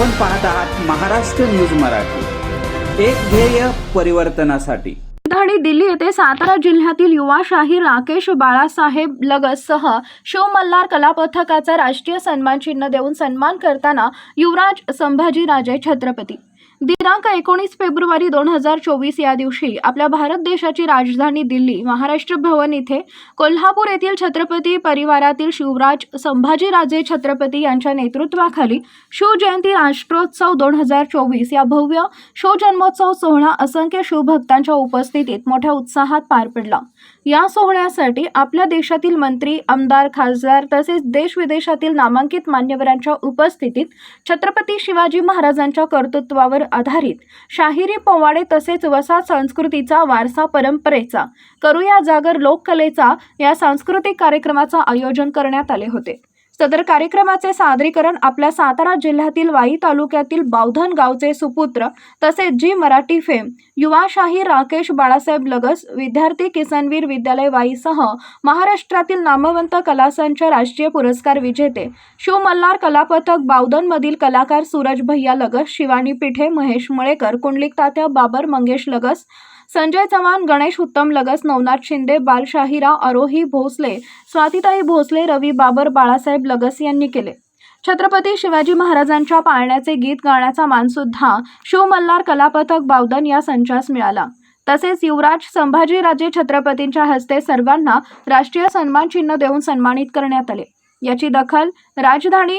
आपण पाहत आहात महाराष्ट्र न्यूज मराठी. एक ध्येय परिवर्तनासाठी. राजधानी दिल्ली येथे सातारा जिल्ह्यातील युवाशाही राकेश बाळासाहेब लगससह शिव मल्हार कला पथकाचा राष्ट्रीय सन्मान चिन्ह देऊन सन्मान करताना युवराज संभाजीराजे छत्रपती. दिनांक एकोणीस फेब्रुवारी दोन हजार चोवीस या दिवशी आपल्या भारत देशाची राजधानी दिल्ली महाराष्ट्र भवन इथे कोल्हापूर येथील छत्रपती परिवारातील शिवराज संभाजीराजे छत्रपती यांच्या नेतृत्वाखाली शिवजयंती राष्ट्रोत्सव दोन हजार चोवीस या भव्य शिवजन्मोत्सव सोहळा असंख्य शिवभक्तांच्या उपस्थितीत मोठ्या उत्साहात पार पडला. या सोहळ्यासाठी आपल्या देशातील मंत्री आमदार खासदार तसेच देश विदेशातील नामांकित मान्यवरांच्या उपस्थितीत छत्रपती शिवाजी महाराजांच्या कर्तृत्वावर आधारित शाहिरी पोवाडे तसेच वसा संस्कृतीचा वारसा परंपरेचा करूया जागर लोककलेचा या सांस्कृतिक कार्यक्रमाचं आयोजन करण्यात आले होते. सदर कार्यक्रमाचे सादरीकरण आपल्या सातारा जिल्ह्यातील वाई तालुक्यातील बावधन गावचे सुपुत्र तसेच जी मराठी फेम युवाशाही राकेश बाळासाहेब लगस विद्यार्थी किसनवीर विद्यालय वाईसह महाराष्ट्रातील नामवंत कलासंच राष्ट्रीय पुरस्कार विजेते. शिवमल्हार कलापथक बावधनमधील कलाकार सूरज भैया लगस शिवानी पिठे महेश मळेकर कुंडलिक तात्या बाबर मंगेश लगस संजय चव्हाण गणेश उत्तम लगस नवनाथ शिंदे बालशाहिरा आरोही भोसले स्वातिताई भोसले रवी बाबर बाळासाहेब लगस यांनी केले. छत्रपती शिवाजी महाराजांच्या पाळण्याचे गीत गाण्याचा मानसुद्धा शिवमल्हार कलापथक बावधन या संचास मिळाला. तसेच युवराज संभाजीराजे छत्रपतींच्या हस्ते सर्वांना राष्ट्रीय सन्मान चिन्ह देऊन सन्मानित करण्यात आले. याची दखल राजधानी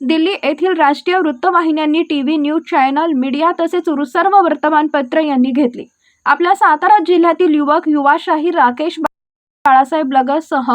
दिल्ली येथील राष्ट्रीय वृत्तवाहिन्यांनी T V news channel media तसेच सर्व वर्तमानपत्र यांनी घेतली. आपल्या सातारा जिल्ह्यातील युवक युवा शाहीर राकेश बाळासाहेब लगससह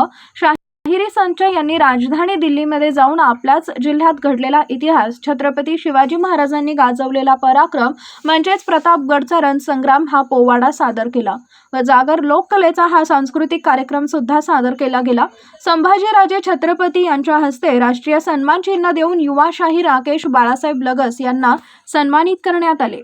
शाहिरी संचय यांनी राजधानी दिल्लीमध्ये जाऊन आपल्याच जिल्ह्यात घडलेला इतिहास छत्रपती शिवाजी महाराजांनी गाजवलेला पराक्रम म्हणजेच प्रतापगडचा रणसंग्राम हा पोवाडा सादर केला व जागर लोककलेचा हा सांस्कृतिक कार्यक्रम सुद्धा सादर केला गेला. संभाजीराजे छत्रपती यांच्या हस्ते राष्ट्रीय सन्मान चिन्ह देऊन युवाशाही राकेश बाळासाहेब लगस यांना सन्मानित करण्यात आले.